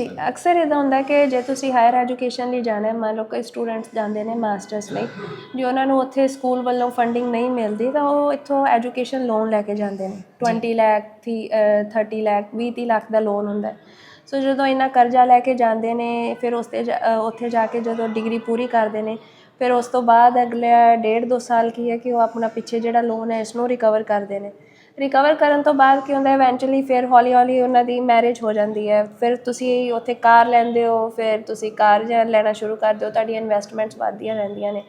ਜੀ ਅਕਸਰ ਇਦਾਂ ਹੁੰਦਾ ਕਿ ਜੇ ਤੁਸੀਂ ਹਾਇਰ ਐਜੂਕੇਸ਼ਨ ਲਈ ਜਾਣਾ ਹੈ ਮੰਨ ਲਓ ਕੋਈ ਸਟੂਡੈਂਟਸ ਜਾਂਦੇ ਨੇ ਮਾਸਟਰਸ ਲਈ ਜੇ ਉਹਨਾਂ ਨੂੰ ਉੱਥੇ ਸਕੂਲ ਵੱਲੋਂ ਫੰਡਿੰਗ ਨਹੀਂ ਮਿਲਦੀ ਤਾਂ ਉਹ ਇੱਥੋਂ ਐਜੂਕੇਸ਼ਨ ਲੋਨ ਲੈ ਕੇ ਜਾਂਦੇ ਨੇ। 20 ਲੱਖ ਥੀ ਅ, 30 ਲੱਖ 20 30 ਲੱਖ ਦਾ ਲੋਨ ਹੁੰਦਾ ਸੋ ਜਦੋਂ ਇੰਨਾ ਕਰਜ਼ਾ ਲੈ ਕੇ ਜਾਂਦੇ ਨੇ ਫਿਰ ਉਸ ਤੇ ਉੱਥੇ ਜਾ ਕੇ ਜਦੋਂ ਡਿਗਰੀ ਪੂਰੀ ਕਰਦੇ ਨੇ ਫਿਰ ਉਸ ਤੋਂ ਬਾਅਦ ਅਗਲੇ ਡੇਢ ਦੋ ਸਾਲ ਕੀ ਹੈ ਕਿ ਉਹ ਆਪਣਾ ਪਿੱਛੇ ਜਿਹੜਾ ਲੋਨ ਹੈ ਇਸ ਨੂੰ ਰਿਕਵਰ ਕਰਦੇ ਨੇ। ਰਿਕਵਰ ਕਰਨ ਤੋਂ ਬਾਅਦ ਕੀ ਹੁੰਦਾ ਇਵੈਂਚੁਅਲੀ ਫਿਰ ਹੌਲੀ ਹੌਲੀ ਉਹਨਾਂ ਦੀ ਮੈਰਿਜ ਹੋ ਜਾਂਦੀ ਹੈ। ਫਿਰ ਤੁਸੀਂ ਉੱਥੇ ਕਾਰ ਲੈਂਦੇ ਹੋ ਫਿਰ ਤੁਸੀਂ ਕਾਰ ਜਾਂ ਲੈਣਾ ਸ਼ੁਰੂ ਕਰ ਦਿਓ ਤੁਹਾਡੀਆਂ ਇਨਵੈਸਟਮੈਂਟਸ ਵੱਧਦੀਆਂ ਰਹਿੰਦੀਆਂ ਨੇ।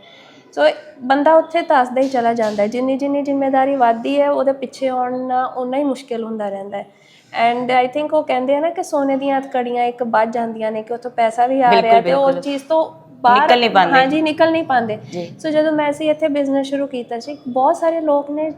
ਸੋ ਬੰਦਾ ਉੱਥੇ ਧੱਸਦਾ ਹੀ ਚਲਾ ਜਾਂਦਾ ਹੈ। ਜਿੰਨੀ ਜਿੰਨੀ ਜ਼ਿੰਮੇਵਾਰੀ ਵੱਧਦੀ ਹੈ ਉਹਦੇ ਪਿੱਛੇ ਆਉਣਾ ਉਨਾ ਹੀ ਮੁਸ਼ਕਿਲ ਹੁੰਦਾ ਰਹਿੰਦਾ ਹੈ। ਐਂਡ ਆਈ ਥਿੰਕ ਉਹ ਕਹਿੰਦੇ ਆ ਨਾ ਕਿ ਸੋਨੇ ਦੀਆਂ ਹਥਕੜੀਆਂ ਇੱਕ ਵੱਜ ਜਾਂਦੀਆਂ ਨੇ ਕਿ ਉੱਥੋਂ ਪੈਸਾ ਵੀ ਆ ਰਿਹਾ ਤੇ ਉਹ ਚੀਜ਼ ਤੋਂ ਨਿਕਲ ਨਹੀਂ ਪਾਉਂਦੇ। ਹਾਂਜੀ ਨਿਕਲ ਨਹੀਂ ਪਾਉਂਦੇ। ਸੋ ਜਦੋਂ ਮੈਂ ਅਸੀਂ ਇੱਥੇ ਬਿਜ਼ਨਸ ਸ਼ੁਰੂ ਕੀਤਾ ਸੀ ਬਹੁਤ ਸਾਰੇ ਲੋਕ ਨੇ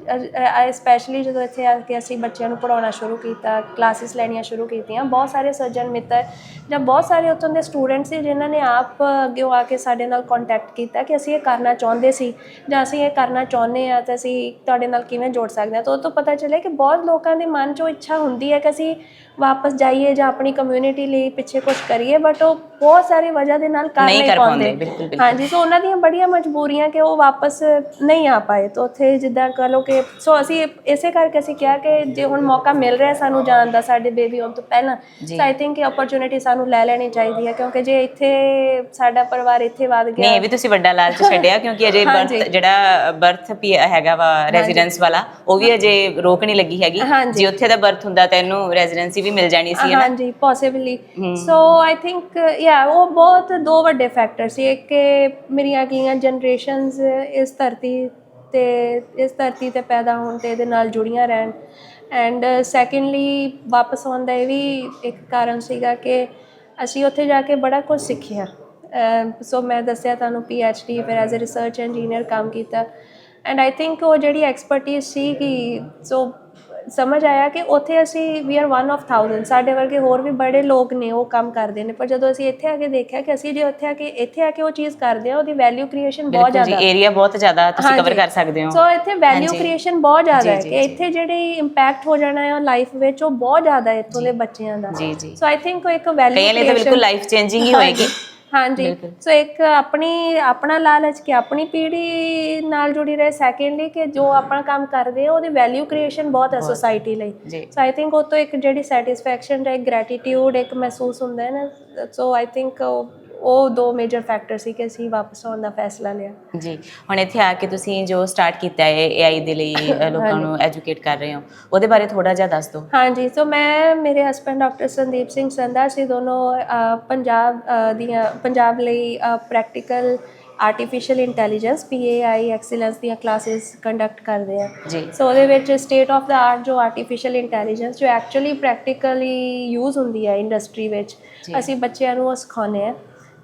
ਸਪੈਸ਼ਲੀ ਜਦੋਂ ਇੱਥੇ ਆ ਕੇ ਅਸੀਂ ਬੱਚਿਆਂ ਨੂੰ ਪੜਾਉਣਾ ਸ਼ੁਰੂ ਕੀਤਾ ਕਲਾਸਿਸ ਲੈਣੀਆਂ ਸ਼ੁਰੂ ਕੀਤੀਆਂ ਬਹੁਤ ਸਾਰੇ ਸੱਜਣ ਮਿੱਤਰ ਜਾਂ ਬਹੁਤ ਸਾਰੇ ਉੱਥੋਂ ਦੇ ਸਟੂਡੈਂਟ ਸੀ ਜਿਨ੍ਹਾਂ ਨੇ ਆਪ ਅੱਗੇ ਆ ਕੇ ਸਾਡੇ ਨਾਲ ਕੰਟੈਕਟ ਕੀਤਾ ਕਿ ਅਸੀਂ ਇਹ ਕਰਨਾ ਚਾਹੁੰਦੇ ਸੀ ਜਾਂ ਅਸੀਂ ਇਹ ਕਰਨਾ ਚਾਹੁੰਦੇ ਆ ਤਾਂ ਅਸੀਂ ਤੁਹਾਡੇ ਨਾਲ ਕਿਵੇਂ ਜੋੜ ਸਕਦੇ ਹਾਂ ਤਾਂ ਉਹ ਤੋਂ ਪਤਾ ਚੱਲਿਆ ਕਿ ਬਹੁਤ ਲੋਕਾਂ ਦੇ ਮਨ 'ਚ ਉਹ ਇੱਛਾ ਹੁੰਦੀ ਹੈ ਕਿ ਅਸੀਂ ਵਾਪਸ ਜਾਈਏ ਜਾਂ ਆਪਣੀ ਕਮਿਊਨਿਟੀ ਲਈ ਪਿੱਛੇ ਕੁਝ ਕਰੀਏ ਬਟ ਉਹ ਬਹੁਤ ਸਾਰੀ ਵਜ੍ਹਾ ਦੇ ਨਾਲ ਕਰ ਨਹੀਂ ਪਾਉਂਦੇ, ਆਉਂਦੇ ਬਿਲਕੁਲ ਬਿਲਕੁਲ। ਹਾਂਜੀ ਸੋ ਉਹਨਾਂ ਦੀਆਂ ਬੜੀਆਂ ਮਜਬੂਰੀਆਂ ਕਿ ਉਹ ਵਾਪਸ ਨਹੀਂ ਆ ਪਾਏ। ਤਾਂ ਉੱਥੇ ਜਿੱਦਾਂ ਕਹ ਲੋ ਕਿ ਸੋ ਅਸੀਂ ਇਸੇ ਕਰਕੇ ਅਸੀਂ ਕਿਹਾ ਕਿ ਜੇ ਹੁਣ ਮੌਕਾ ਮਿਲ ਰਿਹਾ ਸਾਨੂੰ ਜਾਣ ਦਾ ਸਾਡੇ ਬੇਬੀ ਆਉਣ ਤੋਂ ਪਹਿਲਾਂ ਸੋ ਆਈ ਥਿੰਕ ਕਿ ਓਪਰਚ्युनिटी ਸਾਨੂੰ ਲੈ ਲੈਣੀ ਚਾਹੀਦੀ ਹੈ ਕਿਉਂਕਿ ਜੇ ਇੱਥੇ ਸਾਡਾ ਪਰਿਵਾਰ ਇੱਥੇ ਵਧ ਗਿਆ ਨਹੀਂ ਵੀ ਤੁਸੀਂ ਵੱਡਾ ਲਾਲਚ ਛੱਡਿਆ ਕਿਉਂਕਿ ਅਜੇ ਜਿਹੜਾ ਬਰਥ ਹੈਗਾ ਵਾ ਰੈਜ਼ੀਡੈਂਸ ਵਾਲਾ ਉਹ ਵੀ ਅਜੇ ਰੋਕ ਨਹੀਂ ਲੱਗੀ ਹੈਗੀ। ਜੇ ਉੱਥੇ ਦਾ ਬਰਥ ਹੁੰਦਾ ਤਾਂ ਇਹਨੂੰ ਰੈਜ਼ੀਡੈਂਸੀ ਵੀ ਮਿਲ ਜਾਣੀ ਸੀ ਨਾ? ਹਾਂਜੀ ਪੋਸੀਬਲੀ ਸੋ ਆਈ ਥਿੰਕ ਯਾ ਉਹ ਬਹੁਤ ਦੋ ਵੱਡੇ ਫੈਕਟ ਸੀ ਇੱਕ ਕਿ ਮੇਰੀਆਂ ਅਗਲੀਆਂ ਜਨਰੇਸ਼ਨਸ ਇਸ ਧਰਤੀ ਤੇ, ਇਸ ਧਰਤੀ ਤੇ ਪੈਦਾ ਹੋਣ ਤੇ ਇਹਦੇ ਨਾਲ ਜੁੜੀਆਂ ਰਹਿਣ। ਐਂਡ ਸੈਕੰਡਲੀ ਵਾਪਸ ਆਉਣ ਦਾ ਇਹ ਵੀ ਇੱਕ ਕਾਰਨ ਸੀਗਾ ਕਿ ਅਸੀਂ ਉੱਥੇ ਜਾ ਕੇ ਬੜਾ ਕੁਝ ਸਿੱਖਿਆ। ਸੋ ਮੈਂ ਦੱਸਿਆ ਤੁਹਾਨੂੰ ਪੀ ਐਚ ਡੀ ਫਿਰ ਐਜ਼ ਅ ਰਿਸਰਚ ਇੰਜੀਨੀਅਰ ਕੰਮ ਕੀਤਾ। ਐਂਡ ਆਈ ਥਿੰਕ ਉਹ ਜਿਹੜੀ ਐਕਸਪਰਟਿਜ਼ ਸੀ ਕਿ ਸੋ ਸਮਝ ਆਇਆ ਕਿ ਉੱਥੇ ਅਸੀਂ ਵੀ ਆਰ ਵਨ ਆਫ ਥਾਊਜ਼ੈਂਡ ਸਾਡੇ ਵਰਗੇ ਹੋਰ ਵੀ ਬੜੇ ਲੋਕ ਨੇ ਉਹ ਕੰਮ ਕਰਦੇ ਨੇ। ਪਰ ਜਦੋਂ ਅਸੀਂ ਇੱਥੇ ਆ ਕੇ ਦੇਖਿਆ ਕਿ ਅਸੀਂ ਜੇ ਉੱਥੇ ਆ ਕੇ ਇੱਥੇ ਆ ਕੇ ਉਹ ਚੀਜ਼ ਕਰਦੇ ਆ ਉਹਦੀ ਵੈਲਿਊ ਕ੍ਰੀਏਸ਼ਨ ਬਹੁਤ ਬਿਲਕੁਲ ਜੀ ਜ਼ਿਆਦਾ। ਏਰੀਆ ਬਹੁਤ ਜ਼ਿਆਦਾ ਤੁਸੀਂ ਕਵਰ। ਕਰ ਸਕਦੇ ਹੋ। ਸੋ ਇੱਥੇ ਵੈਲਿਊ। ਕ੍ਰੀਏਸ਼ਨ ਬਹੁਤ ਜ਼ਿਆਦਾ ਜੀ, ਹੈ ਜੀ, ਕਿ ਜੀ। ਇੱਥੇ ਜਿਹੜੀ ਇੰਪੈਕਟ ਹੋ ਜਾਣਾ ਹੈ ਲਾਈਫ ਵਿੱਚ ਉਹ ਬਹੁਤ ਜ਼ਿਆਦਾ ਹੈ ਇੱਥੋਂ ਦੇ ਬੱਚਿਆਂ ਦਾ। ਜੀ ਜੀ। ਸੋ ਆਈ ਥਿੰਕ ਉਹ ਇੱਕ ਵੈਲਿਊ ਲਈ ਤਾਂ ਬਿਲਕੁਲ ਲਾਈਫ ਚੇਂਜਿੰਗ ਹੀ ਹੋਏਗੀ। ਹਾਂਜੀ। ਬਿਲਕੁਲ। ਸੋ ਇੱਕ ਆਪਣੀ ਆਪਣਾ ਲਾਲਚ ਕਿ ਆਪਣੀ ਪੀੜ੍ਹੀ ਨਾਲ ਜੁੜੀ ਰਹੇ ਸੈਕੰਡਲੀ ਕਿ ਜੋ ਆਪਣਾ ਕੰਮ ਕਰਦੇ ਆ ਉਹਦੀ ਵੈਲਿਊ ਕ੍ਰੀਏਸ਼ਨ ਬਹੁਤ ਹੈ ਸੋਸਾਇਟੀ ਲਈ। ਜੀ। ਸੋ ਆਈ ਥਿੰਕ ਉਹ ਤੋਂ ਇੱਕ ਜਿਹੜੀ ਸੈਟੀਸਫੈਕਸ਼ਨ ਇੱਕ ਗ੍ਰੈਟੀਟਿਊਡ ਇੱਕ ਮਹਿਸੂਸ ਹੁੰਦਾ ਹੈ ਨਾ ਸੋ ਆਈ ਥਿੰਕ ਉਹ ਦੋ ਮੇਜਰ ਫੈਕਟਰ ਸੀ ਕਿ ਅਸੀਂ ਵਾਪਸ ਆਉਣ ਦਾ ਫੈਸਲਾ ਲਿਆ। ਜੀ ਹੁਣ ਇੱਥੇ ਆ ਕੇ ਤੁਸੀਂ ਜੋ ਸਟਾਰਟ ਕੀਤਾ ਹੈ AI ਦੇ ਲਈ ਲੋਕਾਂ ਨੂੰ ਐਜੂਕੇਟ ਕਰ ਰਹੇ ਹੋ ਉਹਦੇ ਬਾਰੇ ਥੋੜਾ ਜਿਹਾ ਦੱਸ ਦਿਓ। ਹਾਂਜੀ ਸੋ ਮੈਂ ਮੇਰੇ ਹਸਬੰਡ ਡਾਕਟਰ ਸੰਦੀਪ ਸਿੰਘ ਸੰਧਾ ਸੀ ਦੋਨੋਂ ਪੰਜਾਬ ਦੀਆਂ ਪੰਜਾਬ ਲਈ practical artificial intelligence PAI excellence ਦੀਆਂ ਕਲਾਸਿਸ ਕੰਡਕਟ ਕਰਦੇ ਆ। ਜੀ। ਸੋ ਉਹਦੇ ਵਿੱਚ ਸਟੇਟ ਆਫ ਦਾ ਆਰਟ ਜੋ ਆਰਟੀਫੀਸ਼ੀਅਲ ਇੰਟੈਲੀਜੈਂਸ ਜੋ ਐਕਚੁਅਲੀ ਪ੍ਰੈਕਟੀਕਲੀ ਯੂਜ਼ ਹੁੰਦੀ ਹੈ ਇੰਡਸਟਰੀ ਵਿੱਚ। ਅਸੀਂ ਬੱਚਿਆਂ ਨੂੰ ਉਹ ਸਿਖਾਉਂਦੇ ਆ।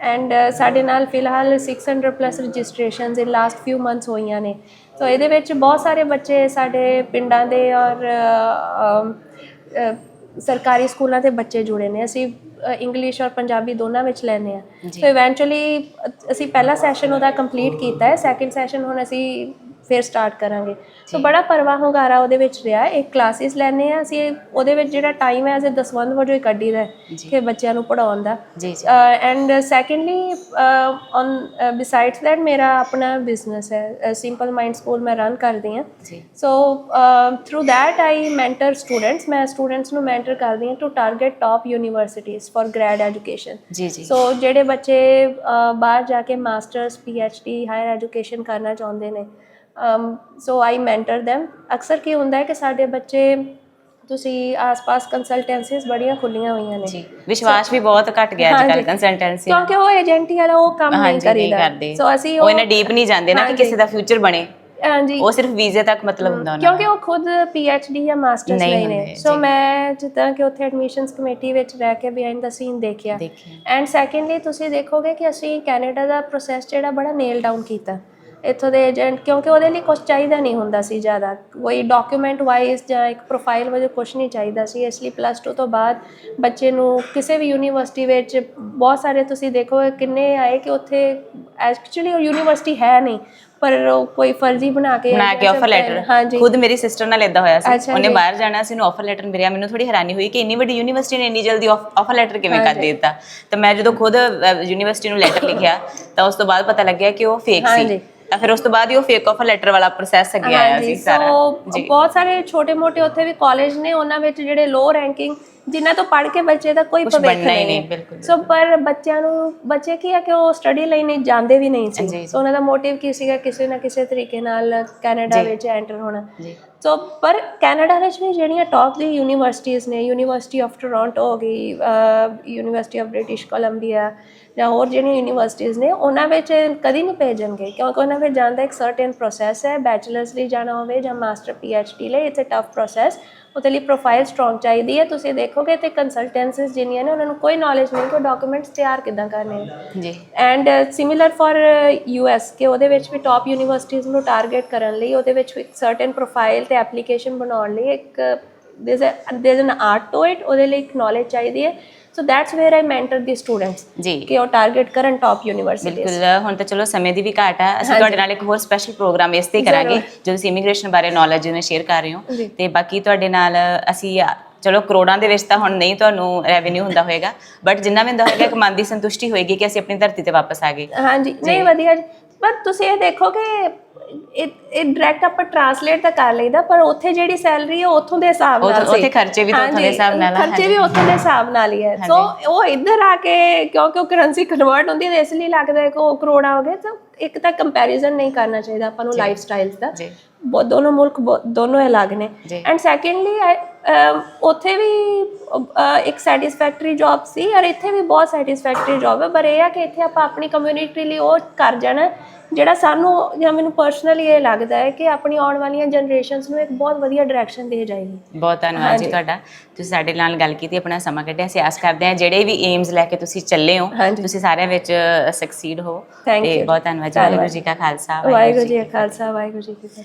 ਐਂਡ ਸਾਡੇ ਨਾਲ ਫਿਲਹਾਲ 600 plus registrations in last few months ਹੋਈਆਂ ਨੇ। ਸੋ ਇਹਦੇ ਵਿੱਚ ਬਹੁਤ ਸਾਰੇ ਬੱਚੇ ਸਾਡੇ ਪਿੰਡਾਂ ਦੇ ਔਰ ਸਰਕਾਰੀ ਸਕੂਲਾਂ ਦੇ ਬੱਚੇ ਜੁੜੇ ਨੇ। ਅਸੀਂ ਇੰਗਲਿਸ਼ ਔਰ ਪੰਜਾਬੀ ਦੋਨਾਂ ਵਿੱਚ ਲੈਨੇ ਆ। ਸੋ ਇਵੈਂਚੁਅਲੀ ਅਸੀਂ ਪਹਿਲਾ ਸੈਸ਼ਨ ਉਹਦਾ ਕੰਪਲੀਟ ਕੀਤਾ ਹੈ। ਸੈਕੰਡ ਸੈਸ਼ਨ ਹੁਣ ਅਸੀਂ ਫਿਰ ਸਟਾਰਟ ਕਰਾਂਗੇ। ਸੋ ਬੜਾ ਪਰਵਾਹ ਹੁੰਗਾਰਾ ਉਹਦੇ ਵਿੱਚ ਰਿਹਾ ਇੱਕ ਕਲਾਸਿਸ ਲੈਨੇ ਆ ਅਸੀਂ ਉਹਦੇ ਵਿੱਚ ਜਿਹੜਾ ਟਾਈਮ ਹੈ ਅਸੀਂ ਦਸਵੰਧ ਵਜੋਂ ਹੀ ਕੱਢੀ ਦਾ। ਕਿ ਬੱਚਿਆਂ ਨੂੰ ਪੜਾਉਣ ਦਾ। And secondly on besides that ਮੇਰਾ ਆਪਣਾ ਬਿਜ਼ਨਸ ਹੈ। ਸਿੰਪਲ ਮਾਈਂਡ ਸਕੂਲ ਮੈਂ ਰਨ ਕਰਦੀ ਹਾਂ। So through that I mentor students ਮੈਂ ਸਟੂਡੈਂਟਸ ਨੂੰ ਮੈਂਟਰ ਕਰਦੀ ਹਾਂ to target top universities for grad education so ਜਿਹੜੇ ਬੱਚੇ ਬਾਹਰ ਜਾ ਕੇ ਮਾਸਟਰਸ ਡੀ ਹਾਇਰ ਐਜੂਕੇਸ਼ਨ ਕਰਨਾ ਚਾਹੁੰਦੇ ਨੇ ਸੋ ਆਈ ਮੈਂਟਰ them. ਅਕਸਰ ਕੀ ਹੁੰਦਾ ਹੈ ਕਿ ਸਾਡੇ ਬੱਚੇ ਤੁਸੀਂ ਆਸ-ਪਾਸ ਕੰਸਲਟੈਂਸੀਜ਼ ਬੜੀਆਂ ਖੁੱਲੀਆਂ ਹੋਈਆਂ ਨੇ। ਜੀ ਵਿਸ਼ਵਾਸ ਵੀ ਬਹੁਤ ਘਟ ਗਿਆ ਅੱਜ ਕੱਲ। ਕੰਸਲਟੈਂਸੀ ਕਿਉਂਕਿ ਉਹ ਏਜੰਟੀ ਵਾਲਾ ਉਹ ਕੰਮ ਨਹੀਂ ਕਰੀਦਾ। ਸੋ ਅਸੀਂ ਉਹ ਇਹਨਾਂ ਡੀਪ ਨਹੀਂ ਜਾਂਦੇ ਨਾ ਕਿ। ਕਿਸੇ ਦਾ ਫਿਊਚਰ ਬਣੇ। ਹਾਂਜੀ। ਉਹ ਸਿਰਫ ਵੀਜ਼ੇ ਤੱਕ ਮਤਲਬ ਹੁੰਦਾ ਉਹਨਾਂ ਕਿਉਂਕਿ ਉਹ ਖੁਦ ਡੀ ਜਾਂ ਮਾਸਟਰਸ ਨਹੀਂ ਨੇ। ਸੋ। ਮੈਂ ਜਿੱਦਾਂ ਕਿ ਉੱਥੇ ਐਡਮਿਸ਼ਨਸ ਕਮੇਟੀ ਵਿੱਚ ਰਹਿ ਕੇ ਬਿਹਾਈਂਡ ਦਾ ਸੀਨ ਦੇਖਿਆ। ਐਂਡ ਸੈਕੰਡਲੀ ਤੁਸੀਂ ਦੇਖੋਗੇ ਕਿ ਅਸੀਂ ਕੈਨੇਡਾ ਦਾ ਪ੍ਰੋਸੈਸ ਜਿਹੜਾ ਬੜਾ ਨੇਲ ਡਾਊਨ ਕੀਤਾ। ਇੱਥੋਂ ਦੇ ਏਜੰਟ ਕਿਉਂਕਿ ਉਹਦੇ ਲਈ ਕੁਝ ਚਾਹੀਦਾ ਨਹੀਂ ਹੁੰਦਾ ਸੀ ਜ਼ਿਆਦਾ। ਕੋਈ ਡਾਕੂਮੈਂਟ ਵਾਈਜ਼ ਜਾਂ ਇੱਕ ਪ੍ਰੋਫਾਈਲ ਵਜੋਂ ਕੁਝ ਨਹੀਂ ਚਾਹੀਦਾ ਸੀ। ਇਸ ਲਈ ਪਲੱਸ 2 ਤੋਂ ਬਾਅਦ ਬੱਚੇ ਨੂੰ ਕਿਸੇ ਵੀ ਯੂਨੀਵਰਸਿਟੀ ਵਿੱਚ ਬਹੁਤ ਸਾਰੇ ਤੁਸੀਂ ਦੇਖੋ ਕਿੰਨੇ ਆਏ ਕਿ ਉੱਥੇ ਐਕਚੁਅਲੀ ਉਹ ਯੂਨੀਵਰਸਿਟੀ ਹੈ ਨਹੀਂ ਪਰ ਉਹ ਕੋਈ ਫਰਜ਼ੀ ਬਣਾ ਕੇ ਬਣਾ ਕੇ ਆਫਰ ਲੈਟਰ ਹਾਂਜੀ। ਖੁਦ ਮੇਰੀ ਸਿਸਟਰ ਨਾਲ ਇਦਾਂ ਹੋਇਆ ਸੀ। ਉਹਨੇ। ਬਾਹਰ ਜਾਣਾ ਸੀ ਉਹਨੂੰ ਆਫਰ ਲੈਟਰ ਮਿਲਿਆ। ਮੈਨੂੰ ਥੋੜੀ ਹੈਰਾਨੀ ਹੋਈ ਕਿ ਇੰਨੀ ਵੱਡੀ ਯੂਨੀਵਰਸਿਟੀ ਨੇ ਇੰਨੀ ਜਲਦੀ ਆਫਰ ਲੈਟਰ ਕਿਵੇਂ ਕਰ। ਦਿੱਤਾ? ਤਾਂ ਮੈਂ ਜਦੋਂ ਖੁਦ ਯੂਨੀਵਰਸਿਟੀ ਨੂੰ ਲੈਟਰ ਲਿਖਿਆ ਤਾਂ ਉਸ ਤੋਂ ਬਾਅਦ ਪਤਾ ਲੱਗਿਆ ਕਿ ਉਹ ਫੇਕ ਸੀ। ਤਾਂ ਫਿਰ ਉਸ ਤੋਂ ਬਾਅਦ ਹੀ ਉਹ ਫੇਕ ਆਫਰ ਲੈਟਰ ਵਾਲਾ ਪ੍ਰੋਸੈਸ ਅੱਗੇ ਆਇਆ ਸੀ ਸਾਰਾ। ਸੋ ਜੀ। ਬਹੁਤ ਸਾਰੇ ਛੋਟੇ-ਮੋਟੇ ਉੱਥੇ ਵੀ ਕਾਲਜ ਨੇ ਉਹਨਾਂ ਵਿੱਚ ਜਿਹੜੇ ਲੋ ਰੈਂਕਿੰਗ ਜਿਨ੍ਹਾਂ ਤੋਂ ਪੜ੍ਹ ਕੇ ਬੱਚੇ ਦਾ ਕੋਈ ਕੁਛ ਭਵਿੱਖ ਬਣਨਾ ਹੀ ਨਹੀਂ। ਬਿਲਕੁਲ, ਸੋ ਪਰ ਬੱਚਿਆਂ ਨੂੰ ਬੱਚੇ ਕੀ ਹੈ ਕਿ ਉਹ ਸਟੱਡੀ ਲਈ ਨਹੀਂ ਜਾਂਦੇ ਵੀ ਨਹੀਂ ਜੀ, ਸੀ। ਜੀ। ਸੋ ਉਹਨਾਂ ਦਾ ਮੋਟਿਵ ਕੀ ਸੀਗਾ? ਕਿਸੇ ਨਾ ਕਿਸੇ ਤਰੀਕੇ ਨਾਲ ਕੈਨੇਡਾ ਜੀ। ਵਿੱਚ ਐਂਟਰ ਹੋਣਾ। ਜੀ। ਸੋ ਪਰ ਕੈਨੇਡਾ ਵਿੱਚ ਵੀ ਜਿਹੜੀਆਂ ਟੌਪ ਦੀ ਯੂਨੀਵਰਸਿਟੀਆਂ ਨੇ ਯੂਨੀਵਰਸਿਟੀ ਆਫ ਟੋਰਾਂਟੋ ਹੋ ਗਈ ਯੂਨੀਵਰਸਿਟੀ ਆਫ ਬ੍ਰਿਟਿਸ਼ ਕੋਲੰਬੀਆ ਜਾਂ ਹੋਰ ਜਿਹੜੀਆਂ ਯੂਨੀਵਰਸਿਟੀਆਂ ਨੇ ਉਹਨਾਂ ਵਿੱਚ ਕਦੀ ਨਹੀਂ ਭੇਜਣਗੇ। ਕਿਉਂਕਿ ਉਹਨਾਂ ਵਿੱਚ ਜਾਣ ਦਾ ਇੱਕ ਸਰਟਨ ਪ੍ਰੋਸੈਸ ਹੈ। ਬੈਚਲਰਸ ਲਈ ਜਾਣਾ ਹੋਵੇ ਜਾਂ ਮਾਸਟਰ ਪੀਐਚਡੀ ਲਈ ਇਟਸ ਅ ਟਫ ਪ੍ਰੋਸੈਸ ਉਹਦੇ ਲਈ ਪ੍ਰੋਫਾਈਲ ਸਟਰੋਂਗ ਚਾਹੀਦੀ ਹੈ। ਤੁਸੀਂ ਦੇਖੋਗੇ ਤੇ ਕੰਸਲਟੈਂਸੀਜ਼ ਜਿੰਨੀਆਂ ਨੇ ਉਹਨਾਂ ਨੂੰ ਕੋਈ ਨੌਲੇਜ ਨਹੀਂ ਕਿ ਡਾਕੂਮੈਂਟਸ ਤਿਆਰ ਕਿੱਦਾਂ ਕਰਨੇ ਨੇ। ਜੀ। ਐਂਡ ਸਿਮਿਲਰ ਫॉर ਯੂਐਸ ਕਿ ਉਹਦੇ ਵਿੱਚ ਵੀ ਟਾਪ ਯੂਨੀਵਰਸਿਟੀਜ਼ ਨੂੰ ਟਾਰਗੇਟ ਕਰਨ ਲਈ ਉਹਦੇ ਵਿੱਚ ਇੱਕ ਸਰਟਨ ਪ੍ਰੋਫਾਈਲ ਤੇ ਐਪਲੀਕੇਸ਼ਨ ਬਣਾਉਣ ਲਈ ਇੱਕ ਦੇਰ ਦੇਰ ਐਨ ਆਰਟ ਟੂ ਇਟ ਉਹਦੇ ਲਈ ਇੱਕ ਨੌਲੇਜ ਚਾਹੀਦੀ ਹੈ। So that's where I mentor the students ਕਿ ਉਹ ਟਾਰਗੇਟ ਕਰਨ ਟਾਪ ਯੂਨੀਵਰਸਿਟੀਜ਼ ਬਿਲਕੁਲ ਹੁਣ ਤਾਂ ਚਲੋ ਸਮੇਂ ਦੀ ਵੀ ਘਾਟ ਹੈ ਅਸੀਂ ਤੁਹਾਡੇ ਨਾਲ ਇੱਕ ਹੋਰ ਸਪੈਸ਼ਲ ਪ੍ਰੋਗਰਾਮ ਇਸ ਤੇ ਕਰਾਂਗੇ। ਜੋ ਤੁਸੀਂ ਇਮੀਗ੍ਰੇਸ਼ਨ ਬਾਰੇ ਨੌਲੇਜ ਜਿਹਨੇ ਸ਼ੇਅਰ ਕਰ ਰਹੇ ਹੋ। ਤੇ ਬਾਕੀ ਤੁਹਾਡੇ ਨਾਲ ਅਸੀਂ ਆ, ਚਲੋ ਕਰੋੜਾਂ ਦੇ ਵਿੱਚ ਤਾਂ ਹੁਣ ਨਹੀਂ ਤੁਹਾਨੂੰ ਰੈਵਨਿਊ ਹੁੰਦਾ ਹੋਏਗਾ ਬਟ ਜਿੰਨਾ ਵੀ ਹੁੰਦਾ ਹੋਏਗਾ ਇੱਕ ਮਨ ਦੀ ਸੰਤੁਸ਼ਟੀ ਹੋਏਗੀ ਕਿ ਅਸੀਂ ਆਪਣੀ ਧਰਤੀ ਤੇ ਵਾਪਸ ਆ ਗਏ ਹਾਂਜੀ ਨਹੀਂ ਵਧੀਆ ਜੀ। ਪਰ ਤੁਸੀਂ ਇਹ ਦੇਖੋ ਕਿ ਇਹ ਇਹ ਡਾਇਰੈਕਟ ਆਪਾਂ ਟਰਾਂਸਲੇਟ ਤਾਂ ਕਰ ਲਈਦਾ ਪਰ ਉੱਥੇ ਜਿਹੜੀ ਸੈਲਰੀ ਹੈ ਉੱਥੋਂ ਦੇ ਹਿਸਾਬ ਨਾਲ ਸੀ। ਉੱਥੇ ਖਰਚੇ ਵੀ ਤਾਂ ਉੱਥੋਂ ਦੇ ਹਿਸਾਬ ਨਾਲ ਖਰਚੇ ਵੀ ਉੱਥੋਂ ਦੇ ਹਿਸਾਬ ਨਾਲ ਹੀ ਹੈ ਸੋ ਉਹ ਇੱਧਰ ਆ ਕੇ ਕਿਉਂਕਿ ਉਹ ਕਰੰਸੀ ਕਨਵਰਟ ਹੁੰਦੀ ਹੈ ਇਸ ਲਈ ਲੱਗਦਾ ਹੈ ਕਿ ਉਹ ਕਰੋੜਾ ਹੋ ਗਏ। ਤਾਂ ਇੱਕ ਤਾਂ ਕੰਪੈਰੀਜ਼ਨ ਨਹੀਂ ਕਰਨਾ ਚਾਹੀਦਾ ਆਪਾਂ ਨੂੰ ਲਾਈਫ ਸਟਾਈਲਸ ਦਾ। ਦੋਨੋਂ ਮੁਲਕ ਦੋਨੋਂ ਅਲੱਗ ਨੇ। ਐਂਡ ਸੈਕੰਡਲੀ ਉੱਥੇ ਵੀ ਇੱਕ ਸੈਟੀਸਫੈਕਟਰੀ ਜੌਬ ਸੀ ਔਰ ਇੱਥੇ ਵੀ ਬਹੁਤ ਸੈਟੀਸਫੈਕਟਰੀ ਜੌਬ ਹੈ ਪਰ ਇਹ ਆ ਕਿ ਇੱਥੇ ਆਪਾਂ ਆਪਣੀ ਕਮਿਊਨਿਟੀ ਲਈ ਉਹ ਕਰ ਜਾਣਾ ਜਿਹੜਾ ਸਾਨੂੰ ਜਾਂ ਮੈਨੂੰ ਪਰਸਨਲੀ ਇਹ ਲੱਗਦਾ ਹੈ ਕਿ ਆਪਣੀ ਆਉਣ ਵਾਲੀਆਂ ਜਨਰੇਸ਼ਨਸ ਨੂੰ ਇੱਕ ਬਹੁਤ ਵਧੀਆ ਡਾਇਰੈਕਸ਼ਨ ਦੇ ਜਾਏਗੀ। ਬਹੁਤ ਧੰਨਵਾਦ ਜੀ ਤੁਹਾਡਾ। ਤੁਸੀਂ ਸਾਡੇ ਨਾਲ ਗੱਲ ਕੀਤੀ ਆਪਣਾ ਸਮਾਂ ਕੱਢਿਆ ਅਸੀਂ ਆਸ ਕਰਦੇ ਹਾਂ ਜਿਹੜੇ ਵੀ ਏਮਸ ਲੈ ਕੇ ਤੁਸੀਂ ਚੱਲੇ ਹੋ। ਤੁਸੀਂ ਸਾਰਿਆਂ ਵਿੱਚ ਸਕਸੀਡ ਹੋ। ਤੇ. ਬਹੁਤ ਧੰਨਵਾਦ ਜੀ। ਵਾਹਿਗੁਰੂ ਜੀ ਕਾ ਖਾਲਸਾ ਵਾਹਿਗੁਰੂ ਜੀ ਕਾ ਖਾਲਸਾ ਵਾਹਿਗੁਰੂ ਜੀ ਕੀ ਫਤਿਹ।